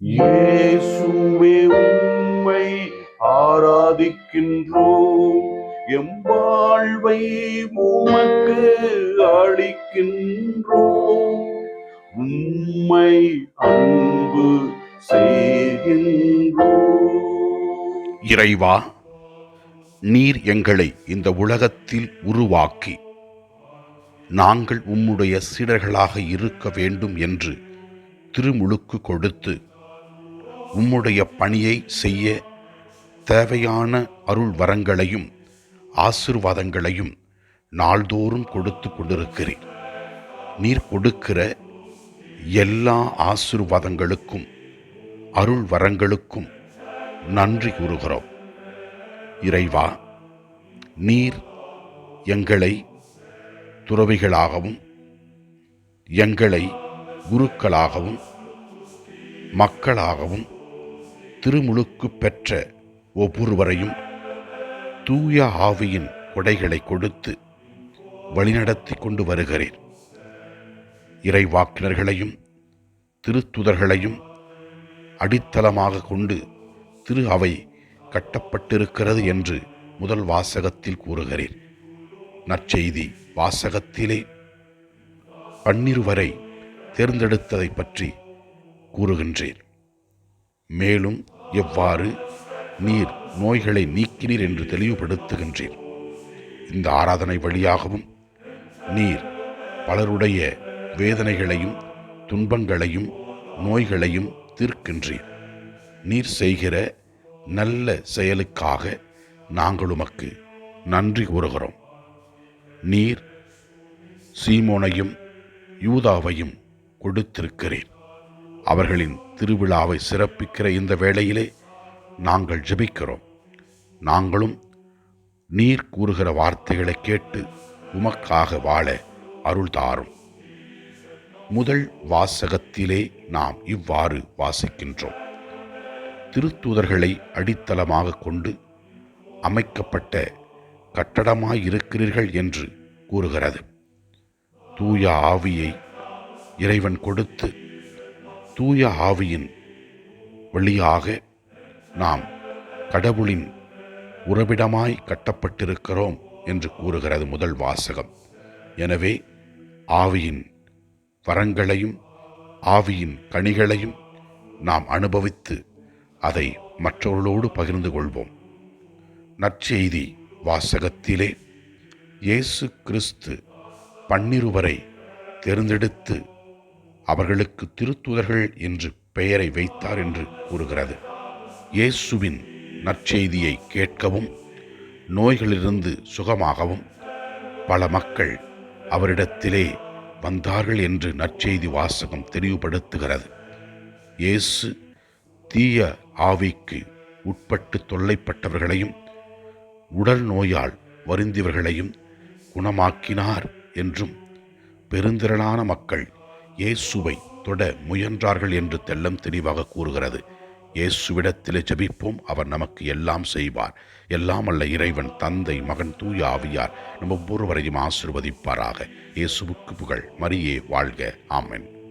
இயேசுவே உம்மை ஆராதிக்கின்றோம். எம் வாழ்வை உமக்கு அளிக்கின்றோம். உம்மை அன்பு செய்கின்றோம். இறைவா நீர் எங்களை இந்த உலகத்தில் உருவாக்கி நாங்கள் உம்முடைய சீடர்களாக இருக்க வேண்டும் என்று திருமுழுக்கு கொடுத்து உம்முடைய பணியை செய்ய தேவையான அருள் வரங்களையும் ஆசிர்வாதங்களையும் நாள்தோறும் கொடுத்து கொண்டிருக்கிறேன். நீர் கொடுக்கிற எல்லா ஆசிர்வாதங்களுக்கும் அருள் வரங்களுக்கும் நன்றி கூறுகிறோம். இறைவா நீர் எங்களை துறவிகளாகவும் எங்களை குருக்களாகவும் மக்களாகவும் திருமுழுக்கு பெற்ற ஒவ்வொருவரையும் தூய ஆவியின் கொடைகளை கொடுத்து வழிநடத்தி கொண்டு வருகிறேன். இறைவாக்கினர்களையும் திருத்துதர்களையும் அடித்தளமாக கொண்டு திரு அவை கட்டப்பட்டிருக்கிறது என்று முதல் வாசகத்தில் கூறுகிறேன். நற்செய்தி வாசகத்திலே பன்னிருவரை தேர்ந்தெடுத்ததை பற்றி கூறுகின்றேன். மேலும் எவ்வாறு நீர் நோய்களை நீக்கினீர் என்று தெளிவுபடுத்துகின்றேன் இந்த ஆராதனை வழியாகவும் நீர் பலருடைய வேதனைகளையும் துன்பங்களையும் நோய்களையும் தீர்க்கின்றீர். நீர் செய்கிற நல்ல செயலுக்காக நாங்கள் உமக்கு நன்றி கூறுகிறோம். நீர் சீமோனையும் யூதாவையும் கொடுத்திருக்கிறேன் அவர்களின் திருவிழாவை சிறப்பிக்கிற இந்த வேளையிலே நாங்கள் ஜெபிக்கிறோம். நாங்களும் நீர் கூறுகிற வார்த்தைகளை கேட்டு உமக்காக வாழ அருள் தாரும். முதல் வாசகத்திலே நாம் இவ்வாறு வாசிக்கின்றோம். திருத்தூதர்களை அடித்தளமாக கொண்டு அமைக்கப்பட்ட கட்டடமாயிருக்கிறீர்கள் என்று கூறுகிறது. தூய ஆவியை இறைவன் கொடுத்து தூய ஆவியின் வழியாக நாம் கடவுளின் உறவிடமாய் கட்டப்பட்டிருக்கிறோம் என்று கூறுகிறது முதல் வாசகம். எனவே ஆவியின் வரங்களையும் ஆவியின் கனிகளையும் நாம் அனுபவித்து அதை மற்றவர்களோடு பகிர்ந்து கொள்வோம். நற்செய்தி வாசகத்திலே இயேசு கிறிஸ்து பன்னிருவரை தேர்ந்தெடுத்து அவர்களுக்கு திருத்துதர்கள் என்று பெயரை வைத்தார் என்று கூறுகிறது. இயேசுவின் நற்செய்தியை கேட்கவும் நோய்களிலிருந்து சுகமாகவும் பல மக்கள் அவரிடத்திலே வந்தார்கள் என்று நற்செய்தி வாசகம் தெளிவுபடுத்துகிறது. இயேசு தீய ஆவிக்கு உட்பட்டு தொல்லைப்பட்டவர்களையும் உடல் நோயால் வருந்தியவர்களையும் குணமாக்கினார் என்றும் பெருந்திரளான மக்கள் இயேசுவை தொட முயன்றார்கள் என்று தெல்லம் தெளிவாக கூறுகிறது. இயேசுவிடத்திலே ஜபிப்போம் அவர் நமக்கு எல்லாம் செய்வார். எல்லாம் அல்ல இறைவன் தந்தை மகன் தூய ஆவியார் நம் ஒவ்வொருவரையும் ஆசிர்வதிப்பாராக. இயேசுவுக்கு புகழ். மரியே வாழ்க. ஆமென்.